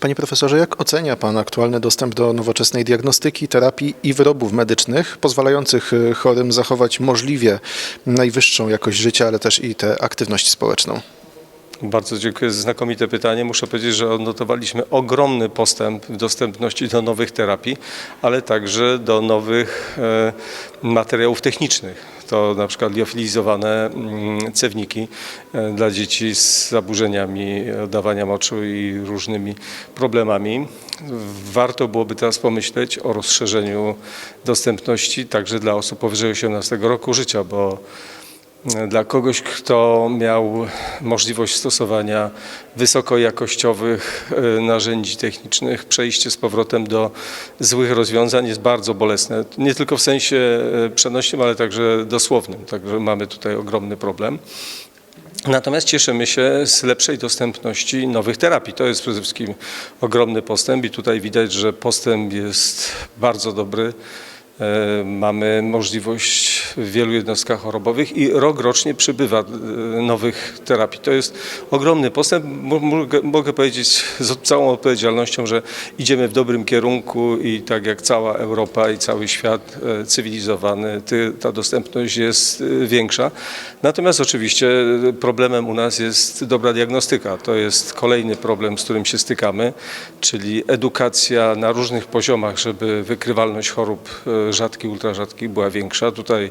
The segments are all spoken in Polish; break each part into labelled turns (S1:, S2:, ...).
S1: Panie profesorze, jak ocenia Pan aktualny dostęp do nowoczesnej diagnostyki, terapii i wyrobów medycznych pozwalających y, chorym zachować możliwie najwyższą jakość życia, ale też i tę aktywność społeczną?
S2: Bardzo dziękuję za znakomite pytanie. Muszę powiedzieć, że odnotowaliśmy ogromny postęp w dostępności do nowych terapii, ale także do nowych e, materiałów technicznych. To na przykład liofilizowane mm, cewniki e, dla dzieci z zaburzeniami oddawania moczu i różnymi problemami. Warto byłoby teraz pomyśleć o rozszerzeniu dostępności także dla osób powyżej 18 roku życia, bo dla kogoś, kto miał możliwość stosowania wysokojakościowych e, narzędzi technicznych, przejście z powrotem do złych rozwiązań jest bardzo bolesne. Nie tylko w sensie e, przenośnym, ale także dosłownym. Także mamy tutaj ogromny problem. Natomiast cieszymy się z lepszej dostępności nowych terapii. To jest przede wszystkim ogromny postęp i tutaj widać, że postęp jest bardzo dobry. E, Mamy możliwość w wielu jednostkach chorobowych i rok rocznie przybywa e, nowych terapii. To jest ogromny postęp. Mo- Mogę, powiedzieć z całą odpowiedzialnością, że idziemy w dobrym kierunku i tak jak cała Europa i cały świat e, cywilizowany, ta dostępność jest e, większa. Natomiast oczywiście problemem u nas jest dobra diagnostyka. To jest kolejny problem, z którym się stykamy, czyli edukacja na różnych poziomach, żeby wykrywalność chorób rzadkich, ultrarzadkich była większa. Tutaj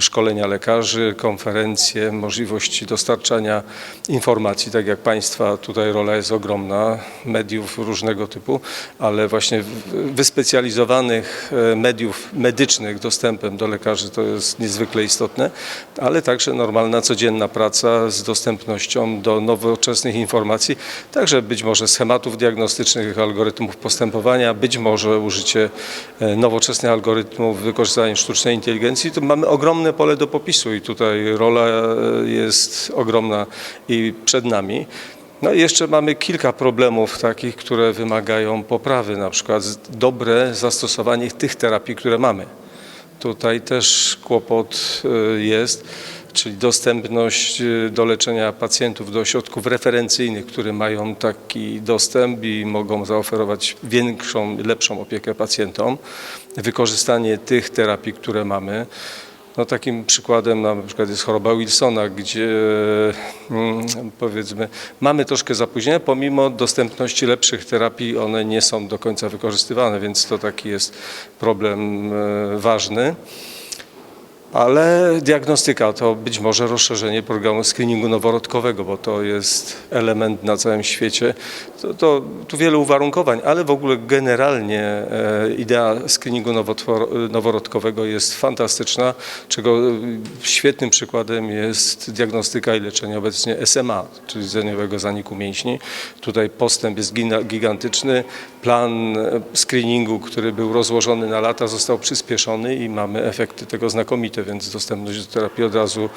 S2: szkolenia lekarzy, konferencje, możliwości dostarczania informacji, tak jak Państwa, tutaj rola jest ogromna, mediów różnego typu, ale właśnie wyspecjalizowanych e, mediów medycznych dostępem do lekarzy to jest niezwykle istotne, ale także normalna, codzienna praca z dostępnością do nowoczesnych informacji, także być może schematów diagnostycznych, algorytmów postępowania, być może użycie e, nowoczesnych algorytmów, wykorzystanie sztucznej inteligencji, to mamy ogromne pole do popisu i tutaj rola e, jest ogromna i przed nami. No i jeszcze mamy kilka problemów takich, które wymagają poprawy, na przykład dobre zastosowanie tych terapii, które mamy. Tutaj też kłopot y, jest, czyli dostępność y, do leczenia pacjentów do ośrodków referencyjnych, które mają taki dostęp i mogą zaoferować większą, lepszą opiekę pacjentom. Wykorzystanie tych terapii, które mamy. No, takim przykładem na przykład jest choroba Wilsona, gdzie mm, powiedzmy mamy troszkę zapóźnienia, pomimo dostępności lepszych terapii one nie są do końca wykorzystywane, więc to taki jest problem e, ważny. Ale diagnostyka to być może rozszerzenie programu screeningu noworodkowego, bo to jest element na całym świecie. To, to, tu wiele uwarunkowań, ale w ogóle generalnie e, idea screeningu noworodkowego jest fantastyczna, czego e, świetnym przykładem jest diagnostyka i leczenie obecnie SMA, czyli rdzeniowego zaniku mięśni. Tutaj postęp jest gigantyczny. Plan e, screeningu, który był rozłożony na lata, został przyspieszony i mamy efekty tego znakomite, więc dostępność do terapii od razu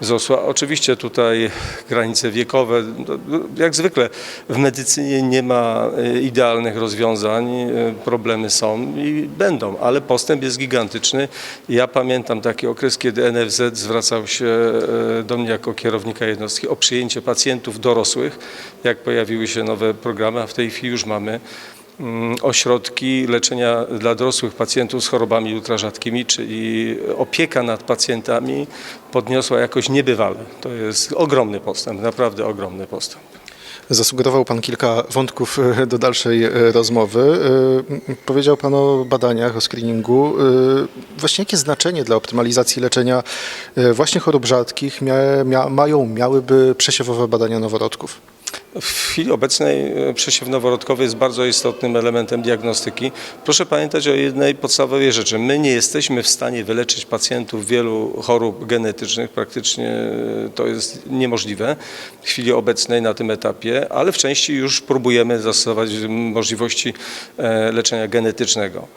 S2: wzrosła. Oczywiście tutaj granice wiekowe, no, jak zwykle w medycynie nie ma e, idealnych rozwiązań, e, problemy są i będą, ale postęp jest gigantyczny. Ja pamiętam taki okres, kiedy NFZ zwracał się do mnie jako kierownika jednostki o przyjęcie pacjentów dorosłych, jak pojawiły się nowe programy, a w tej chwili już mamy ośrodki leczenia dla dorosłych pacjentów z chorobami ultrarzadkimi, czyli opieka nad pacjentami podniosła jakoś niebywale. To jest ogromny postęp, naprawdę ogromny postęp.
S1: Zasugerował Pan kilka wątków e, do dalszej e, rozmowy. E, Powiedział Pan o badaniach, o screeningu. Właśnie jakie znaczenie dla optymalizacji leczenia właśnie chorób rzadkich mia, mia, mają, miałyby przesiewowe badania noworodków?
S2: W chwili obecnej e, przesiew noworodkowy jest bardzo istotnym elementem diagnostyki. Proszę pamiętać o jednej podstawowej rzeczy. My nie jesteśmy w stanie wyleczyć pacjentów wielu chorób genetycznych, praktycznie e, to jest niemożliwe w chwili obecnej na tym etapie, ale w części już próbujemy zastosować możliwości e, leczenia genetycznego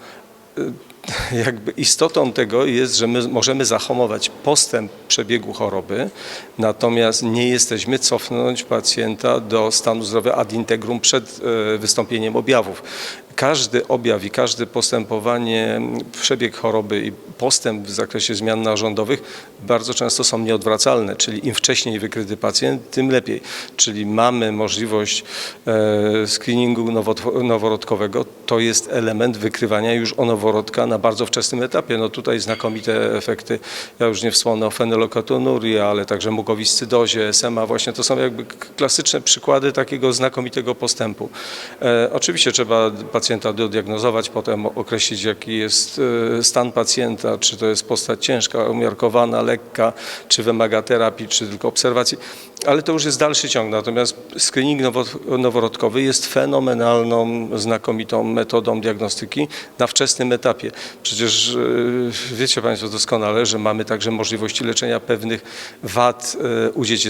S2: jakby istotą tego jest, że my możemy zahamować postęp przebiegu choroby, natomiast nie jesteśmy cofnąć pacjenta do stanu zdrowia ad integrum przed e, wystąpieniem objawów. Każdy objaw i każde postępowanie, przebieg choroby i postęp w zakresie zmian narządowych bardzo często są nieodwracalne, czyli im wcześniej wykryty pacjent, tym lepiej. Czyli mamy możliwość e, screeningu noworodkowego, to jest element wykrywania już o noworodka na bardzo wczesnym etapie. No tutaj znakomite efekty, ja już nie wspomnę o fenyloketonurii, ale także mukowiscydozie, SMA, właśnie to są jakby klasyczne przykłady takiego znakomitego postępu. E, oczywiście trzeba pacjenta dodiagnozować, potem określić jaki jest e, stan pacjenta, czy to jest postać ciężka, umiarkowana, lekka, czy wymaga terapii, czy tylko obserwacji, ale to już jest dalszy ciąg. Natomiast screening nowo- noworodkowy jest fenomenalną, znakomitą metodą diagnostyki na wczesnym etapie. Przecież e, wiecie Państwo doskonale, że mamy także możliwości leczenia pewnych wad e, u dzieci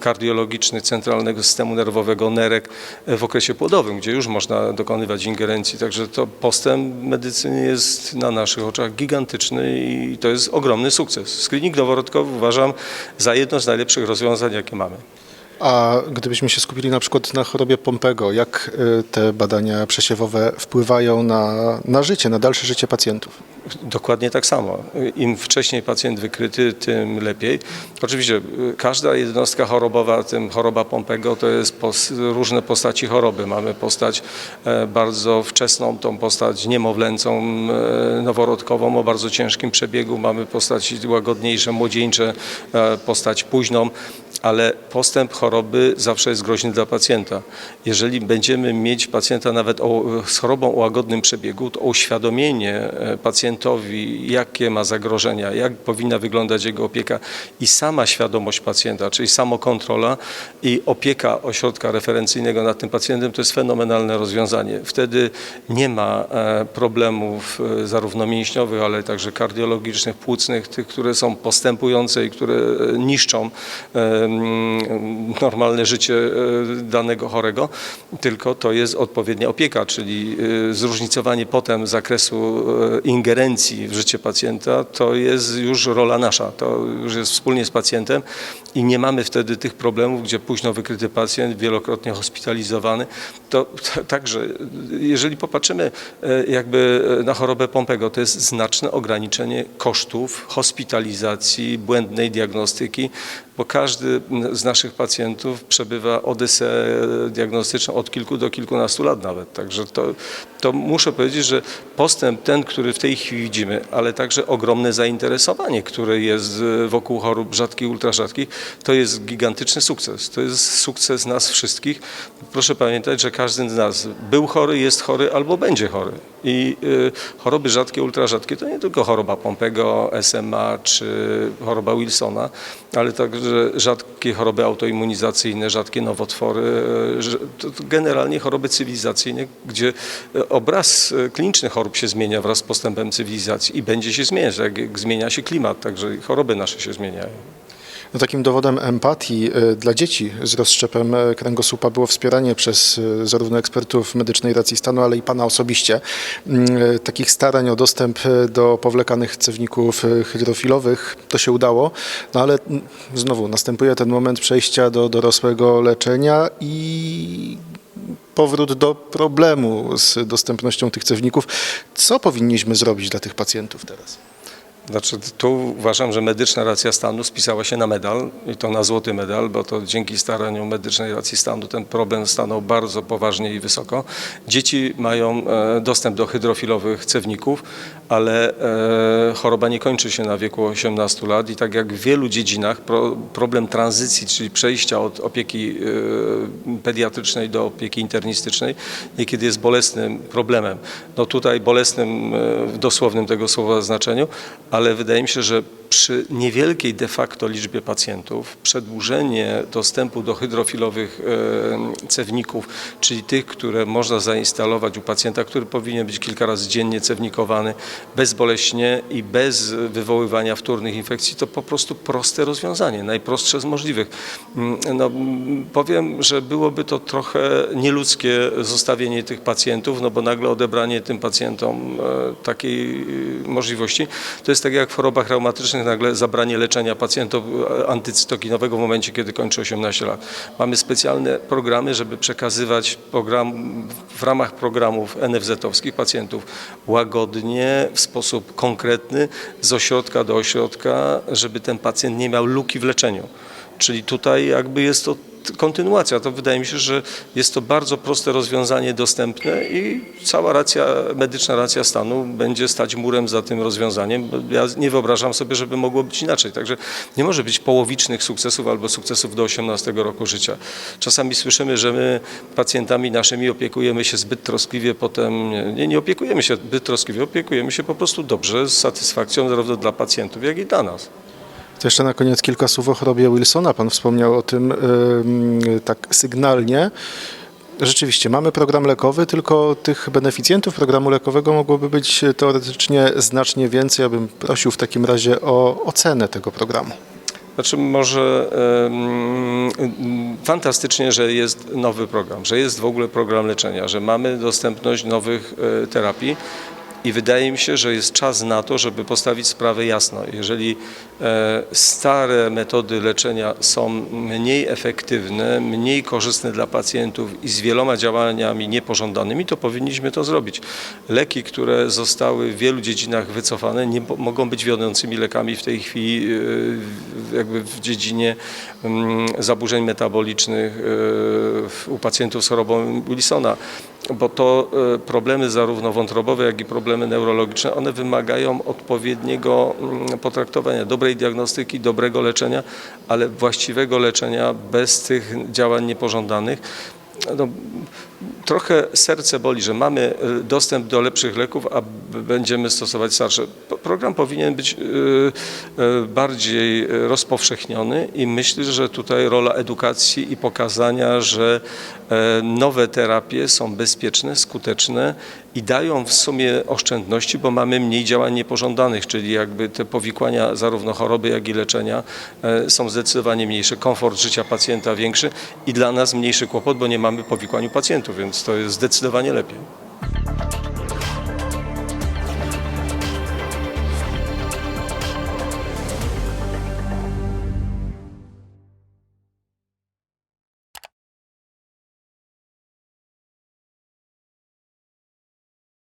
S2: kardiologicznych, centralnego systemu nerwowego, nerek e, w okresie płodowym, gdzie już można dokonywać ingerencji. Także to postęp medycyny jest na naszych oczach gigantyczny i to jest ogromny sukces. Screening noworodkowy uważam za jedno z najlepszych rozwiązań, jakie mamy.
S1: A gdybyśmy się skupili na przykład na chorobie Pompego, jak y, te badania przesiewowe wpływają na, na życie, na dalsze życie pacjentów?
S2: Dokładnie tak samo. Im wcześniej pacjent wykryty, tym lepiej. Oczywiście y, każda jednostka chorobowa, tym choroba Pompego, to jest pos, różne postaci choroby. Mamy postać e, bardzo wczesną, tą postać niemowlęcą, e, noworodkową o bardzo ciężkim przebiegu. Mamy postać łagodniejsze, młodzieńcze, e, postać późną ale postęp choroby zawsze jest groźny dla pacjenta. Jeżeli będziemy mieć pacjenta nawet o, z chorobą o łagodnym przebiegu, to uświadomienie e, pacjentowi, jakie ma zagrożenia, jak powinna wyglądać jego opieka i sama świadomość pacjenta, czyli samokontrola i opieka ośrodka referencyjnego nad tym pacjentem, to jest fenomenalne rozwiązanie. Wtedy nie ma e, problemów e, zarówno mięśniowych, ale także kardiologicznych, płucnych, tych, które są postępujące i które niszczą normalne życie e, danego chorego, tylko to jest odpowiednia opieka, czyli e, zróżnicowanie potem zakresu e, ingerencji w życie pacjenta, to jest już rola nasza, to już jest wspólnie z pacjentem i nie mamy wtedy tych problemów, gdzie późno wykryty pacjent, wielokrotnie hospitalizowany, to także jeżeli popatrzymy jakby na chorobę Pompego, to jest znaczne ograniczenie kosztów hospitalizacji, błędnej diagnostyki, bo każdy z naszych pacjentów przebywa odyseę diagnostyczną od kilku do kilkunastu lat nawet. Także to, to muszę powiedzieć, że postęp ten, który w tej chwili widzimy, ale także ogromne zainteresowanie, które jest wokół chorób rzadkich, ultrarzadkich, to jest gigantyczny sukces. To jest sukces nas wszystkich. Proszę pamiętać, że każdy z nas był chory, jest chory albo będzie chory. I y, choroby rzadkie, ultrarzadkie to nie tylko choroba Pompego, SMA czy choroba Wilsona, ale także rzadkie choroby autoimmunizacyjne, rzadkie nowotwory, to generalnie choroby cywilizacyjne, gdzie y, obraz y, kliniczny chorób się zmienia wraz z postępem cywilizacji i będzie się zmieniać, tak jak zmienia się klimat, także choroby nasze się zmieniają.
S1: No, takim dowodem empatii y, dla dzieci z rozszczepem y, kręgosłupa było wspieranie przez y, zarówno ekspertów medycznej racji stanu, ale i pana osobiście y, takich starań o dostęp do powlekanych cewników hydrofilowych. To się udało, no ale mm, znowu następuje ten moment przejścia do dorosłego leczenia i powrót do problemu z dostępnością tych cewników. Co powinniśmy zrobić dla tych pacjentów teraz?
S2: Znaczy, tu uważam, że medyczna racja stanu spisała się na medal i to na złoty medal, bo to dzięki staraniom medycznej racji stanu ten problem stanął bardzo poważnie i wysoko. Dzieci mają e, dostęp do hydrofilowych cewników, ale e, choroba nie kończy się na wieku 18 lat i tak jak w wielu dziedzinach pro, problem tranzycji, czyli przejścia od opieki e, pediatrycznej do opieki internistycznej niekiedy jest bolesnym problemem. No tutaj bolesnym w dosłownym tego słowa znaczeniu, ale wydaje mi się, że przy niewielkiej de facto liczbie pacjentów przedłużenie dostępu do hydrofilowych cewników, czyli tych, które można zainstalować u pacjenta, który powinien być kilka razy dziennie cewnikowany bezboleśnie i bez wywoływania wtórnych infekcji, to po prostu proste rozwiązanie, najprostsze z możliwych. Mm, No, powiem, że byłoby to trochę nieludzkie zostawienie tych pacjentów, no bo nagle odebranie tym pacjentom e, takiej e, możliwości, to jest tak jak w chorobach reumatycznych nagle zabranie leczenia pacjentów e, antycytokinowego w momencie, kiedy kończy 18 lat. Mamy specjalne programy, żeby przekazywać program, w ramach programów NFZ-owskich pacjentów łagodnie, w sposób konkretny, z ośrodka do ośrodka, żeby ten pacjent nie miał luki w leczeniu. Czyli tutaj jakby jest to kontynuacja. To wydaje mi się, że jest to bardzo proste rozwiązanie dostępne i cała racja, medyczna racja stanu będzie stać murem za tym rozwiązaniem. Ja nie wyobrażam sobie, żeby mogło być inaczej. Także nie może być połowicznych sukcesów albo sukcesów do 18 roku życia. Czasami słyszymy, że my pacjentami naszymi opiekujemy się zbyt troskliwie, potem nie, nie opiekujemy się zbyt troskliwie, opiekujemy się po prostu dobrze, z satysfakcją zarówno dla pacjentów, jak i dla nas.
S1: To jeszcze na koniec kilka słów o chorobie Wilsona. Pan wspomniał o tym ym, tak sygnalnie. Rzeczywiście, mamy program lekowy, tylko tych beneficjentów programu lekowego mogłoby być teoretycznie znacznie więcej. Ja bym prosił w takim razie o ocenę tego programu.
S2: Znaczy może em, fantastycznie, że jest nowy program, że jest w ogóle program leczenia, że mamy dostępność nowych e, terapii i wydaje mi się, że jest czas na to, żeby postawić sprawę jasno. Jeżeli e, stare metody leczenia są mniej efektywne, mniej korzystne dla pacjentów i z wieloma działaniami niepożądanymi, to powinniśmy to zrobić. Leki, które zostały w wielu dziedzinach wycofane, nie mogą być wiodącymi lekami w tej chwili e, jakby w dziedzinie mm, zaburzeń metabolicznych e, u pacjentów z chorobą Wilsona, bo to e, problemy zarówno wątrobowe, jak i problemy neurologiczne, one wymagają odpowiedniego mm, potraktowania, dobrej diagnostyki, dobrego leczenia, ale właściwego leczenia bez tych działań niepożądanych. No, trochę serce boli, że mamy e, dostęp do lepszych leków, a będziemy stosować starsze. Program powinien być e, e, bardziej rozpowszechniony i myślę, że tutaj rola edukacji i pokazania, że nowe terapie są bezpieczne, skuteczne i dają w sumie oszczędności, bo mamy mniej działań niepożądanych, czyli jakby te powikłania zarówno choroby, jak i leczenia e, są zdecydowanie mniejsze, komfort życia pacjenta większy i dla nas mniejszy kłopot, bo nie mamy powikłań u pacjentów, więc to jest zdecydowanie lepiej.